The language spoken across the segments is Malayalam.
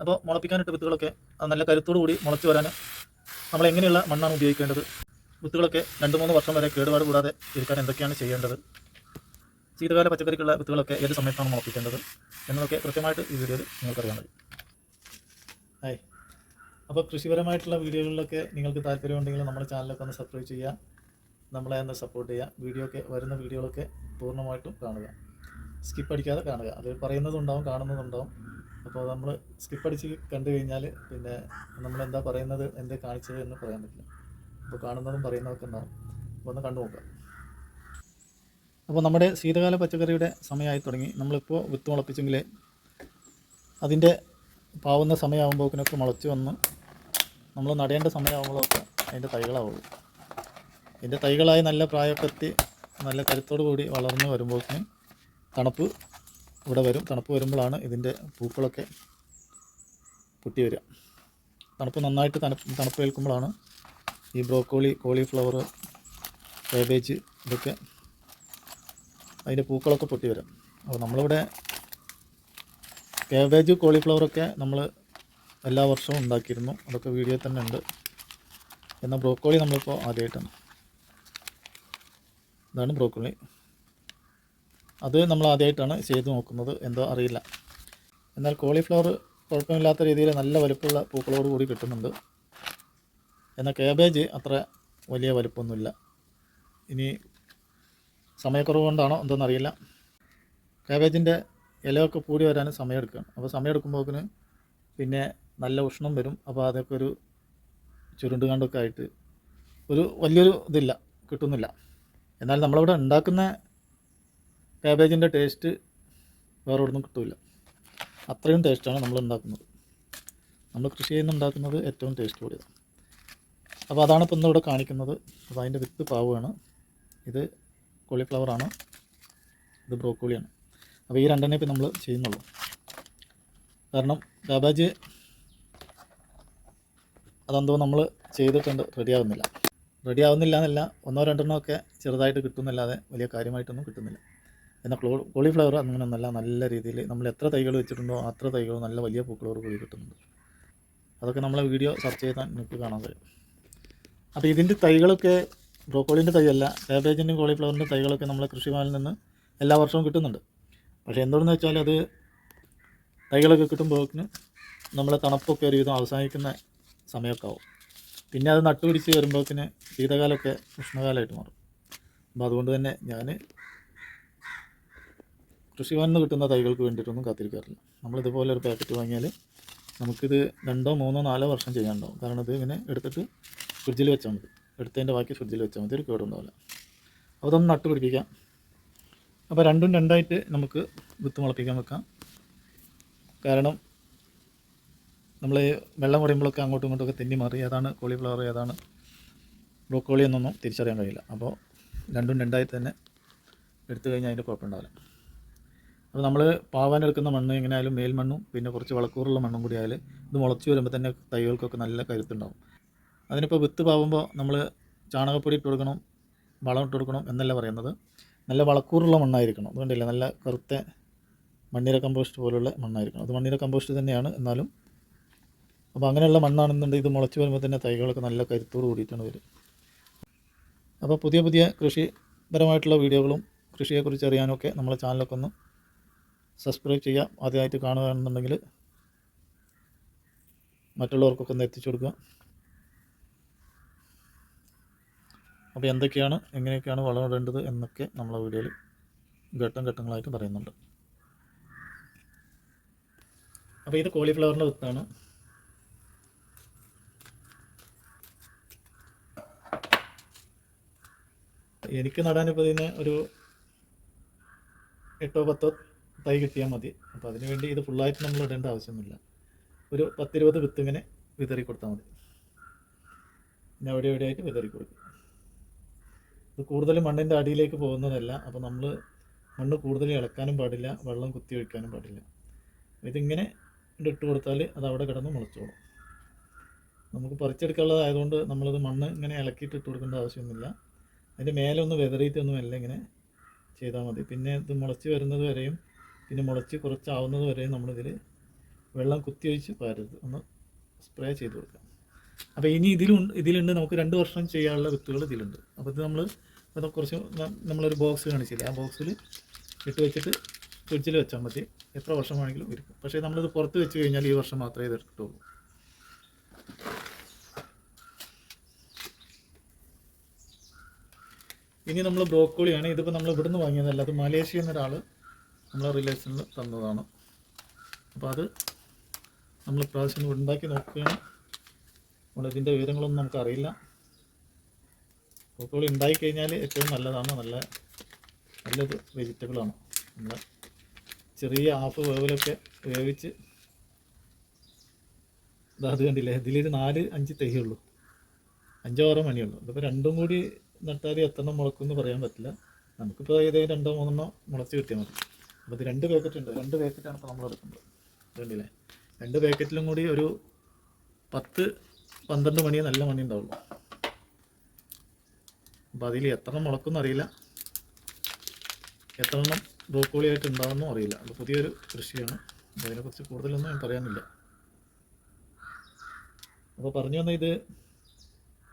അപ്പോൾ മുളപ്പിക്കാനിട്ട് വിത്തുകളൊക്കെ നല്ല കരുത്തോടു കൂടി മുളച്ച് വരാൻ നമ്മൾ എങ്ങനെയുള്ള മണ്ണാണ് ഉപയോഗിക്കേണ്ടത്? വിത്തുകളൊക്കെ രണ്ട് മൂന്ന് വർഷം വരെ കേടുപാട് കൂടാതെ ഇരിക്കാൻ എന്തൊക്കെയാണ് ചെയ്യേണ്ടത്? ശീതകാല പച്ചക്കറിക്കുള്ള വിത്തുകളൊക്കെ ഏത് സമയത്താണ് മുളപ്പിക്കേണ്ടത് എന്നതൊക്കെ കൃത്യമായിട്ട് ഈ വീഡിയോയിൽ നിങ്ങൾക്കറിയാൻ കഴിയും. ഹായ് അപ്പോൾ കൃഷിപരമായിട്ടുള്ള വീഡിയോകളിലൊക്കെ നിങ്ങൾക്ക് താല്പര്യമുണ്ടെങ്കിൽ നമ്മുടെ ചാനലൊക്കെ ഒന്ന് സബ്സ്ക്രൈബ് ചെയ്യുക നമ്മളെ ഒന്ന് സപ്പോർട്ട് ചെയ്യുക വീഡിയോ ഒക്കെ വരുന്ന വീഡിയോകളൊക്കെ പൂർണമായിട്ടും കാണുക. സ്കിപ്പ് അടിക്കാതെ കാണുക. അത് പറയുന്നതുണ്ടാവും കാണുന്നതുണ്ടാവും. അപ്പോൾ നമ്മൾ സ്കിപ്പ് അടിച്ച് കണ്ടു കഴിഞ്ഞാൽ പിന്നെ നമ്മൾ എന്താ പറയുന്നത് എന്ത് കാണിച്ചത് എന്ന് പറയാൻ പറ്റില്ല. അപ്പോൾ കാണുന്നതും പറയുന്നതൊക്കെ ഉണ്ടാവും. അപ്പോൾ ഒന്ന് കണ്ടു നോക്കുക. അപ്പോൾ നമ്മുടെ ശീതകാല പച്ചക്കറിയുടെ സമയമായി തുടങ്ങി. നമ്മളിപ്പോൾ വിത്ത് മുളപ്പിച്ചെങ്കിൽ അതിന്റെ പാവുന്ന സമയമാകുമ്പോഴേക്കിനൊക്കെ മുളച്ച് വന്ന് നമ്മൾ നടേണ്ട സമയമാകുമ്പോഴൊക്കെ അതിന്റെ തൈകളാവുള്ളൂ. ഇതിന്റെ തൈകളായി നല്ല പ്രായമൊക്കെ നല്ല കരുത്തോടു കൂടി വളർന്ന് വരുമ്പോഴേക്കിന് തണുപ്പ് ഇവിടെ വരും. തണുപ്പ് വരുമ്പോഴാണ് ഇതിന്റെ പൂക്കളൊക്കെ പൊട്ടി വരിക. തണുപ്പ് നന്നായിട്ട് തണുപ്പ് തണുപ്പ് ഏൽക്കുമ്പോഴാണ് ഈ ബ്രോക്കോളി കോളിഫ്ലവർ കാബേജ് ഇതൊക്കെ അതിന്റെ പൂക്കളൊക്കെ പൊട്ടി വരും അപ്പോൾ നമ്മളിവിടെ കാബേജ് കോളിഫ്ലവറൊക്കെ നമ്മൾ എല്ലാ വർഷവും ഉണ്ടാക്കിയിരുന്നു. അതൊക്കെ വീഡിയോ തന്നെ ഉണ്ട്. എന്നാൽ ബ്രോക്കോളി നമ്മളിപ്പോൾ ആദ്യമായിട്ടാണ്. ഇതാണ് ബ്രോക്കോളി. അത് നമ്മൾ ആദ്യമായിട്ടാണ് ചെയ്ത് നോക്കുന്നത്. എന്തോ അറിയില്ല. എന്നാൽ കോളിഫ്ലവർ കുഴപ്പമില്ലാത്ത രീതിയിൽ നല്ല വലുപ്പമുള്ള പൂക്കളോട് കൂടി കിട്ടുന്നുണ്ട്. എന്നാൽ കേബേജ് അത്ര വലിയ വലുപ്പമൊന്നുമില്ല. ഇനി സമയക്കുറവ് കൊണ്ടാണോ എന്തെന്നറിയില്ല കാബേജിന്റെ ഇലയൊക്കെ കൂടി വരാൻ സമയമെടുക്കുകയാണ്. അപ്പോൾ സമയമെടുക്കുമ്പോഴേക്കിന് പിന്നെ നല്ല ഉഷ്ണം വരും. അപ്പോൾ അതൊക്കെ ഒരു ചുരുണ്ടുകാണ്ടൊക്കെ ആയിട്ട് ഒരു വലിയൊരു ഇതില്ല കിട്ടുന്നില്ല. എന്നാൽ നമ്മളിവിടെ ഉണ്ടാക്കുന്ന കാബേജിന്റെ ടേസ്റ്റ് വേറെ ഒന്നും കിട്ടില്ല അത്രയും ടേസ്റ്റാണ് നമ്മൾ ഉണ്ടാക്കുന്നത്. നമ്മൾ കൃഷി ചെയ്യുന്നുണ്ടാക്കുന്നത് ഏറ്റവും ടേസ്റ്റ് കൂടിയതാണ്. അപ്പോൾ അതാണ് ഇപ്പോൾ ഇന്നിവിടെ കാണിക്കുന്നത്. അപ്പോൾ അതിന്റെ വിത്ത് പാവുകയാണ് ഇത് കോളിഫ്ലവറാണ് ഇത് ബ്രോക്കോളിയാണ്. അപ്പോൾ ഈ രണ്ടെണ്ണേ ഇപ്പം നമ്മൾ ചെയ്യുന്നുള്ളൂ. കാരണം കാബേജ് അതെന്തോ നമ്മൾ ചെയ്തിട്ടുണ്ട് റെഡി ആവുന്നില്ല. റെഡി ആവുന്നില്ല എന്നല്ല ഒന്നോ രണ്ടെണ്ണമൊക്കെ ചെറുതായിട്ട് കിട്ടുന്നല്ലാതെ വലിയ കാര്യമായിട്ടൊന്നും കിട്ടുന്നില്ല. എന്നാൽ ക്ലോ കോളിഫ്ലവർ അങ്ങനെയൊന്നല്ല നല്ല രീതിയിൽ നമ്മൾ എത്ര തൈകൾ വെച്ചിട്ടുണ്ടോ അത്ര തൈകൾ നല്ല വലിയ പൂക്കളോട് കൂടി കിട്ടുന്നുണ്ട്. അതൊക്കെ നമ്മളെ വീഡിയോ സെർച്ച് ചെയ്താൽ നിങ്ങൾക്ക് കാണാൻ കഴിയും. അപ്പോൾ ഇതിന്റെ തൈകളൊക്കെ ബ്രോക്കോളിന്റെ തൈയല്ല കാബേജിന്റെയും കോളിഫ്ലവറിന്റെ തൈകളൊക്കെ നമ്മളെ കൃഷിഭവനിൽ നിന്ന് എല്ലാ വർഷവും കിട്ടുന്നുണ്ട്. പക്ഷേ എന്തുകൊണ്ടെന്ന് വെച്ചാൽ അത് തൈകളൊക്കെ കിട്ടുമ്പോഴേക്കിന് നമ്മളെ തണുപ്പൊക്കെ ഒരുവിധം അവസാനിക്കുന്ന സമയമൊക്കെ ആവും. പിന്നെ അത് നട്ടുപിടിച്ച് വരുമ്പോഴേക്കിന് ശീതകാലമൊക്കെ ഉഷ്ണകാലമായിട്ട് മാറും. അപ്പോൾ അതുകൊണ്ട് തന്നെ ഞാൻ കൃഷിഭവനിൽ കിട്ടുന്ന തൈകൾക്ക് വേണ്ടിയിട്ടൊന്നും കാത്തിരിക്കാറില്ല. നമ്മളിതുപോലെ ഒരു പാക്കറ്റ് വാങ്ങിയാൽ നമുക്കിത് രണ്ടോ മൂന്നോ നാലോ വർഷം ചെയ്യാനുണ്ടാവും. കാരണം ഇത് ഇങ്ങനെ എടുത്തിട്ട് ഫ്രിഡ്ജിൽ വെച്ചാൽ മതി. എടുത്തതിന്റെ ബാക്കി ഫ്രിഡ്ജിൽ വെച്ചാൽ മതി. ഒരു കേടുണ്ടാവില്ല അപ്പോൾ അതൊന്ന് നട്ട് പിടിപ്പിക്കാം. അപ്പോൾ രണ്ടും രണ്ടായിട്ട് നമുക്ക് വിത്ത് മുളപ്പിക്കാൻ വെക്കാം. കാരണം നമ്മൾ വെള്ളം കുറയുമ്പോഴൊക്കെ അങ്ങോട്ടും ഇങ്ങോട്ടൊക്കെ തെന്നി മാറി. ഏതാണ് കോളിഫ്ലവർ ഏതാണ് ബ്രോക്കോളി എന്നൊന്നും തിരിച്ചറിയാൻ കഴിയില്ല. അപ്പോൾ രണ്ടും രണ്ടായി തന്നെ എടുത്തു കഴിഞ്ഞാൽ അതിന്റെ കുഴപ്പമുണ്ടാവില്ല. അപ്പോൾ നമ്മൾ പാവാൻ എടുക്കുന്ന മണ്ണ് എങ്ങനെയായാലും മേൽമണ്ണും പിന്നെ കുറച്ച് വളക്കൂറുള്ള മണ്ണും കൂടി ആയാൽ ഇത് മുളച്ച് വരുമ്പോൾ തന്നെ തൈകൾക്കൊക്കെ നല്ല കരുത്തുണ്ടാവും. അതിനിപ്പോൾ വിത്ത് പാവുമ്പോൾ നമ്മൾ ചാണകപ്പൊടി ഇട്ട് കൊടുക്കണം വളം ഇട്ട് കൊടുക്കണം എന്നല്ല പറയുന്നത്. നല്ല വളക്കൂറുള്ള മണ്ണായിരിക്കണം. അതുകൊണ്ടില്ല നല്ല കറുത്ത മണ്ണിര കമ്പോസ്റ്റ് പോലുള്ള മണ്ണായിരിക്കണം. അത് മണ്ണിര കമ്പോസ്റ്റ് തന്നെയാണ് എന്നാലും. അപ്പോൾ അങ്ങനെയുള്ള മണ്ണാണെന്നുണ്ടെങ്കിൽ ഇത് മുളച്ച് വരുമ്പോൾ തന്നെ തൈകളൊക്കെ നല്ല കരുത്തോട് കൂടിയിട്ടാണ് വരും അപ്പോൾ പുതിയ പുതിയ കൃഷിപരമായിട്ടുള്ള വീഡിയോകളും കൃഷിയെക്കുറിച്ച് അറിയാനൊക്കെ നമ്മളെ ചാനലൊക്കെ ഒന്ന് സബ്സ്ക്രൈബ് ചെയ്യാം. ആദ്യമായിട്ട് കാണുകയാണെന്നുണ്ടെങ്കിൽ മറ്റുള്ളവർക്കൊക്കെ ഒന്ന് എത്തിച്ചു കൊടുക്കുക. അപ്പോൾ എന്തൊക്കെയാണ് എങ്ങനെയൊക്കെയാണ് വളമിടേണ്ടത് എന്നൊക്കെ നമ്മളെ വീഡിയോയിൽ ഘട്ടം ഘട്ടങ്ങളായിട്ട് പറയുന്നുണ്ട്. അപ്പോൾ ഇത് കോളിഫ്ലവറിന്റെ വിത്താണ്. എനിക്ക് നടാനിപ്പോൾ ഇതിന് ഒരു എട്ടോ പത്തോ തൈ കിട്ടിയാൽ മതി. അപ്പോൾ അതിന് വേണ്ടി ഇത് ഫുള്ളായിട്ട് നമ്മൾ ഇടേണ്ട ആവശ്യമൊന്നുമില്ല. ഒരു പത്തിരുപത് വിത്ത് ഇങ്ങനെ വിതറി കൊടുത്താൽ മതി. പിന്നെ അവിടെ എവിടെയായിട്ട് വിതറി കൊടുക്കും. ഇത് കൂടുതൽ മണ്ണിന്റെ അടിയിലേക്ക് പോകുന്നതല്ല. അപ്പോൾ നമ്മൾ മണ്ണ് കൂടുതൽ ഇളക്കാനും പാടില്ല വെള്ളം കുത്തി ഒഴിക്കാനും പാടില്ല. ഇതിങ്ങനെ ഇട്ട് കൊടുത്താൽ അത് അവിടെ കിടന്ന് മുളച്ചോളും നമുക്ക് പറിച്ചെടുക്കാനുള്ളതായതുകൊണ്ട് നമ്മളത് മണ്ണ് ഇങ്ങനെ ഇളക്കിയിട്ട് ഇട്ട് കൊടുക്കേണ്ട ആവശ്യമൊന്നുമില്ല. അതിന്റെ മേലെ ഒന്ന് വെതറിയിട്ടൊന്നും അല്ല ഇങ്ങനെ ചെയ്താൽ മതി. പിന്നെ ഇത് മുളച്ച് വരുന്നത് വരെയും പിന്നെ മുളച്ച് കുറച്ചാവുന്നത് വരെ നമ്മളിതിൽ വെള്ളം കുത്തിയൊഴിച്ച് പാരരുത് ഒന്ന് സ്പ്രേ ചെയ്ത് കൊടുക്കാം. അപ്പോൾ ഇനി ഇതിലുണ്ട് ഇതിലുണ്ട് നമുക്ക് രണ്ട് വർഷം ചെയ്യാനുള്ള വിത്തുകൾ ഇതിലുണ്ട്. അപ്പോൾ ഇത് നമ്മൾ അത് കുറച്ച് നമ്മളൊരു ബോക്സ് കാണിച്ചില്ലേ? ആ ബോക്സിൽ ഇട്ട് വെച്ചിട്ട് ഫ്രിഡ്ജിൽ വെച്ചാൽ മതി. എത്ര വർഷം വേണമെങ്കിലും ഇരിക്കും. പക്ഷേ നമ്മളിത് പുറത്ത് വെച്ച് കഴിഞ്ഞാൽ ഈ വർഷം മാത്രമേ ഇത് കിട്ടുള്ളൂ ഇനി നമ്മൾ ബ്രോക്കോളിയാണ്. ഇതിപ്പോൾ നമ്മൾ ഇവിടുന്ന് വാങ്ങിയതല്ല. അത് മലേഷ്യ എന്നൊരാൾ നമ്മളെ റിലേഷനിൽ തന്നതാണ്. അപ്പോൾ അത് നമ്മൾ പ്രാവശ്യം ഉണ്ടാക്കി നോക്കുകയാണ്. നമ്മൾ ഇതിന്റെ വിവരങ്ങളൊന്നും നമുക്കറിയില്ല. പൂക്കോളി ഉണ്ടായി കഴിഞ്ഞാൽ ഏറ്റവും നല്ലതാണ്. നല്ല നല്ലൊരു വെജിറ്റബിളാണ് നമ്മൾ ചെറിയ ആഫ് വേവിലൊക്കെ വേവിച്ച് അത് കണ്ടില്ലേ? ഇതിലൊരു നാല് അഞ്ച് തൈയുള്ളൂ. അഞ്ചോ ആറോ മണിയുള്ളൂ. ഇതിപ്പോൾ രണ്ടും കൂടി നട്ടാൽ എത്രണ്ണം മുളക്കും എന്ന് പറയാൻ പറ്റില്ല. നമുക്കിപ്പോൾ ഏതെങ്കിലും രണ്ടോ മൂന്നെണ്ണോ മുളച്ച് കിട്ടിയാൽ മതി. അപ്പോൾ ഇത് രണ്ട് പാക്കറ്റ് ഉണ്ട് രണ്ട് പാക്കറ്റാണ് ഇപ്പോൾ നമ്മൾ എടുക്കുന്നത്. കണ്ടില്ലേ? രണ്ട് പാക്കറ്റിലും കൂടി ഒരു പത്ത് പന്ത്രണ്ട് മണി നല്ല മണി ഉണ്ടാവുള്ളൂ. അപ്പോൾ അതിൽ എത്ര മുളക്കുമെന്ന് അറിയില്ല. എത്ര എണ്ണം ബ്രോക്കോളി ആയിട്ട് ഉണ്ടാകുമെന്നും അറിയില്ല. അത് പുതിയൊരു കൃഷിയാണ്. അതിനെക്കുറിച്ച് കൂടുതലൊന്നും ഞാൻ പറയാനില്ല. അപ്പോൾ പറഞ്ഞു വന്ന ഇത്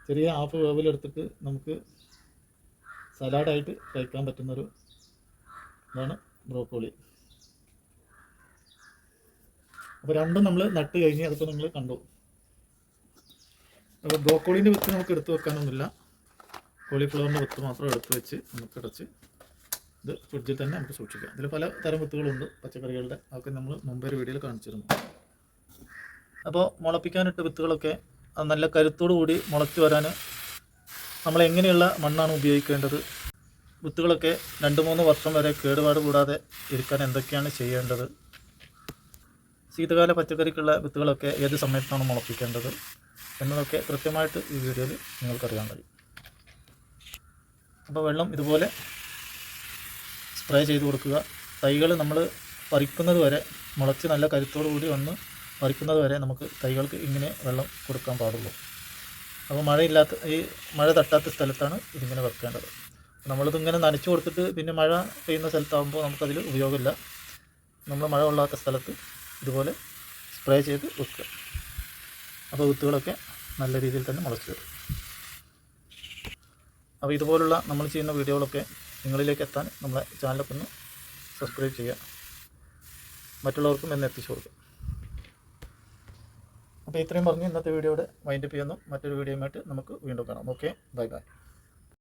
ചെറിയ ആപ്പ് വേവിലെടുത്തിട്ട് നമുക്ക് സലാഡായിട്ട് കഴിക്കാൻ പറ്റുന്നൊരു ഇതാണ്. ബ്രോക്കോളി. അപ്പോൾ രണ്ടും നമ്മൾ നട്ട് കഴിഞ്ഞ് അതിപ്പോൾ നിങ്ങൾ കണ്ടു. അപ്പോൾ ബ്രോക്കോളിന്റെ വിത്ത് നമുക്ക് എടുത്തു വെക്കാനൊന്നുമില്ല. കോളിഫ്ലവറിന്റെ വിത്ത് മാത്രം എടുത്ത് വെച്ച് നമുക്ക് അടച്ച് ഇത് ഫ്രിഡ്ജിൽ തന്നെ നമുക്ക് സൂക്ഷിക്കാം. ഇതിൽ പല തരം വിത്തുകളുണ്ട്. പച്ചക്കറികളുടെ അതൊക്കെ നമ്മൾ മുമ്പേ ഒരു വീഡിയോയിൽ കാണിച്ചിരുന്നു. അപ്പോൾ മുളപ്പിക്കാനിട്ട വിത്തുകളൊക്കെ നല്ല കരുത്തോടു കൂടി മുളച്ച് വരാൻ നമ്മൾ എങ്ങനെയുള്ള മണ്ണാണ് ഉപയോഗിക്കേണ്ടത്? വിത്തുകളൊക്കെ രണ്ട് മൂന്ന് വർഷം വരെ കേടുപാട് കൂടാതെ ഇരിക്കാൻ എന്തൊക്കെയാണ് ചെയ്യേണ്ടത്? ശീതകാല പച്ചക്കറിക്കുള്ള വിത്തുകളൊക്കെ ഏത് സമയത്താണ് മുളപ്പിക്കേണ്ടത് എന്നതൊക്കെ കൃത്യമായിട്ട് ഈ വീഡിയോയിൽ നിങ്ങൾക്കറിയാൻ കഴിയും. അപ്പോൾ വെള്ളം ഇതുപോലെ സ്പ്രേ ചെയ്ത് കൊടുക്കുക. തൈകൾ നമ്മൾ പറിക്കുന്നത് വരെ മുളച്ച് നല്ല കരുത്തോടു കൂടി വന്ന് പറിക്കുന്നത് വരെ നമുക്ക് തൈകൾക്ക് ഇങ്ങനെ വെള്ളം കൊടുക്കാൻ പാടുള്ളൂ. അപ്പോൾ മഴയില്ലാത്ത ഈ മഴ തട്ടാത്ത സ്ഥലത്താണ് ഇതിങ്ങനെ വെക്കേണ്ടത്. നമ്മളിതിങ്ങനെ നനച്ചു കൊടുത്തിട്ട് പിന്നെ മഴ പെയ്യുന്ന സ്ഥലത്താകുമ്പോൾ നമുക്കതിൽ ഉപയോഗമില്ല. നമ്മൾ മഴ കൊള്ളാത്ത സ്ഥലത്ത് ഇതുപോലെ സ്പ്രേ ചെയ്ത് വെക്കുക. അപ്പോൾ വിത്തുകളൊക്കെ നല്ല രീതിയിൽ തന്നെ മുളച്ചു വരും. അപ്പോൾ ഇതുപോലുള്ള നമ്മൾ ചെയ്യുന്ന വീഡിയോകളൊക്കെ നിങ്ങളിലേക്ക് എത്താൻ നമ്മളെ ചാനലൊക്കെ ഒന്ന് സബ്സ്ക്രൈബ് ചെയ്യുക. മറ്റുള്ളവർക്കും എന്നെ എത്തിച്ചു കൊടുക്കുക. അപ്പോൾ ഇത്രയും പറഞ്ഞ് ഇന്നത്തെ വീഡിയോയുടെ വൈൻഡപ്പ് ചെയ്യുന്നു. മറ്റൊരു വീഡിയോയുമായിട്ട് നമുക്ക് വീണ്ടും കാണാം. ഓക്കെ? Bye bye.